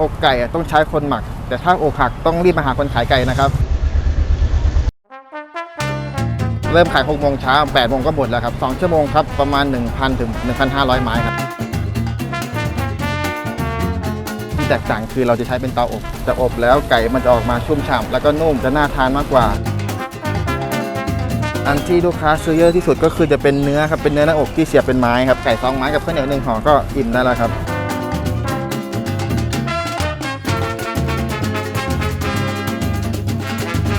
อกไก่อะต้องใช้คนหมัก แต่ถ้าอกหักต้องรีบมาหาคนขายไก่นะครับ เริ่มขาย6โมงเช้า8โมงก็หมดแล้วครับ2ชั่วโมงครับประมาณ 1,000ถึง1,500 ไม้ครับที่แตกต่างคือเราจะใช้เป็นเตาอบจะอบแล้วไก่มันจะออกมาชุ่มฉ่ำแล้วก็นุ่มจะน่าทานมากกว่าอันที่ลูกค้าซื้อเยอะที่สุดก็คือจะเป็นเนื้อครับเป็นเนื้อหน้าอกที่เสียบเป็นไม้ครับไก่สองไม้กับข้าวเหนียวหนึ่งห่อก็อิ่มได้แล้วครับ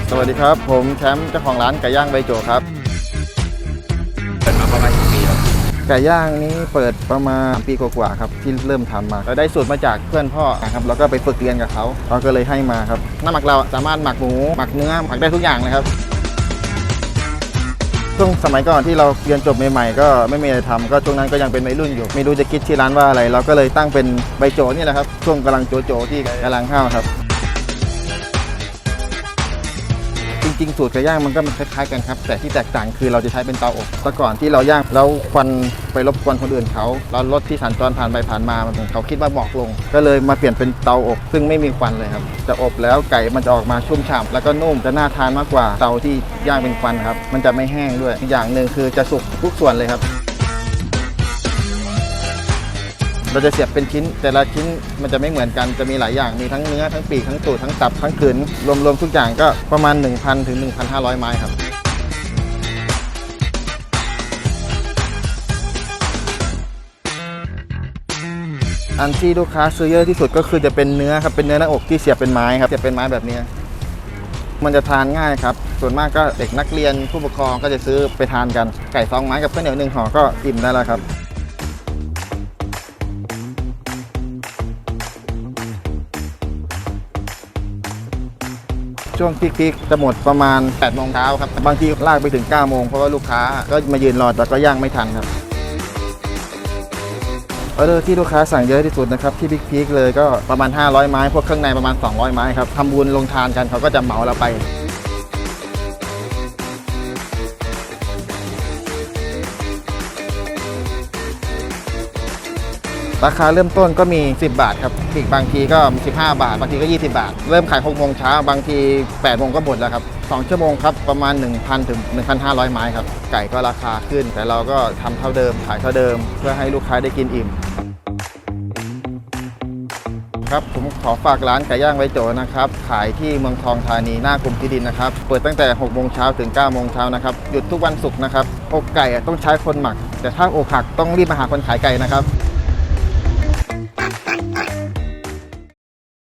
สวัสดีครับ ผมแชมป์เจ้าของร้านไก่ย่างใบโจครับ เปิดมาประมาณกี่ปีแล้วไก่ย่างนี้เปิดประมาณปีกว่าๆครับที่เริ่มทำมาเราได้สูตรมาจากเพื่อนพ่อครับแล้วก็ไปฝึกเรียนกับเขาเขาก็เลยให้มาครับน้ำหมักเราสามารถหมักหมูหมักเนื้อหมักได้ทุกอย่างเลยครับช่วงสมัยก่อนที่เราเรียนจบใหม่ๆก็ไม่มีอะไรทำก็ช่วงนั้นก็ยังเป็นวัยรุ่นอยู่ไม่รู้จะคิดที่ร้านว่าอะไร เราก็เลยตั้งเป็นใบโจนี่แหละครับช่วงกำลังโจโจที่กำลังห้าวครับ ริงๆสูตรไก่ย่างมันก็มันคล้ายๆกันครับ แต่ที่แตกต่างคือเราจะใช้เป็นเตาอบแต่ก่อนที่เราย่างแล้วควันไปรบกวนคนอื่นเขาแล้วรถที่สัญจรผ่านไปผ่านมามันเหมือนเขาคิดว่าหมอกลง ก็เลยมาเปลี่ยนเป็นเตาอบ ซึ่งไม่มีควันเลยครับ จะอบแล้วไก่มันจะออกมาชุ่มฉ่ำแล้วก็นุ่มจะน่าทานมากกว่าเตาที่ย่างเป็นควันครับ มันจะไม่แห้งด้วยอีกอย่างหนึ่งคือจะสุกทุกส่วนเลยครับ เราจะเสียบเป็นชิ้น แต่ละชิ้นมันจะไม่เหมือนกันจะมีหลายอย่างมีทั้งเนื้อทั้งปีกทั้งตูดทั้งตับทั้งขืนรวมๆทุกอย่างก็ประมาณ 1,000ถึง1,500 ไม้ครับอันที่ลูกค้าซื้อเยอะที่สุดก็คือจะเป็นเนื้อครับเป็นเนื้อหน้าอกที่เสียบเป็นไม้ครับเสียบเป็นไม้แบบนี้ มันจะทานง่ายครับ ส่วนมากก็เด็กนักเรียนผู้ปกครองก็จะซื้อไปทานกันไก่สองไม้กับข้าวเหนียวหนึ่งห่อก็อิ่มได้แล้วครับ ช่วงพีคๆจะหมดประมาณ8โมงเช้าครับ บางทีลากไปถึง9โมงเพราะว่าลูกค้าก็มายืนรอแต่ก็ย่างไม่ทันครับออเดอร์ที่ลูกค้าสั่งเยอะที่สุดนะครับที่บิ๊กพีคเลยก็ประมาณ 500 ไม้ พวกเครื่องในประมาณ 200 ไม้ครับทำบุญลงทานกันเขาก็จะเหมาเราไป ราคาเริ่มต้นก็มี 10 บาทครับปีกบางทีก็ 15 บาท บางทีก็ 20 บาท เริ่มขาย6โมงเช้า บางที8โมงก็หมดแล้วครับ 2 ชั่วโมงครับ ประมาณ 1,000 ถึง 1,500 ไม้ครับ ไก่ก็ราคาขึ้น แต่เราก็ทำเท่าเดิม ขายเท่าเดิม เพื่อให้ลูกค้าได้กินอิ่ม ครับ ผมขอฝากร้านไก่ย่างไว้โจนะครับ ขายที่เมืองทองธานีหน้ากรมที่ดินนะครับ เปิดตั้งแต่6โมงเช้าถึง9โมงเช้านะครับ หยุดทุกวันศุกร์นะครับ อกไก่อะต้องใช้คนหมัก แต่ถ้าอกหักต้องรีบมาหาคนขายไก่นะครับ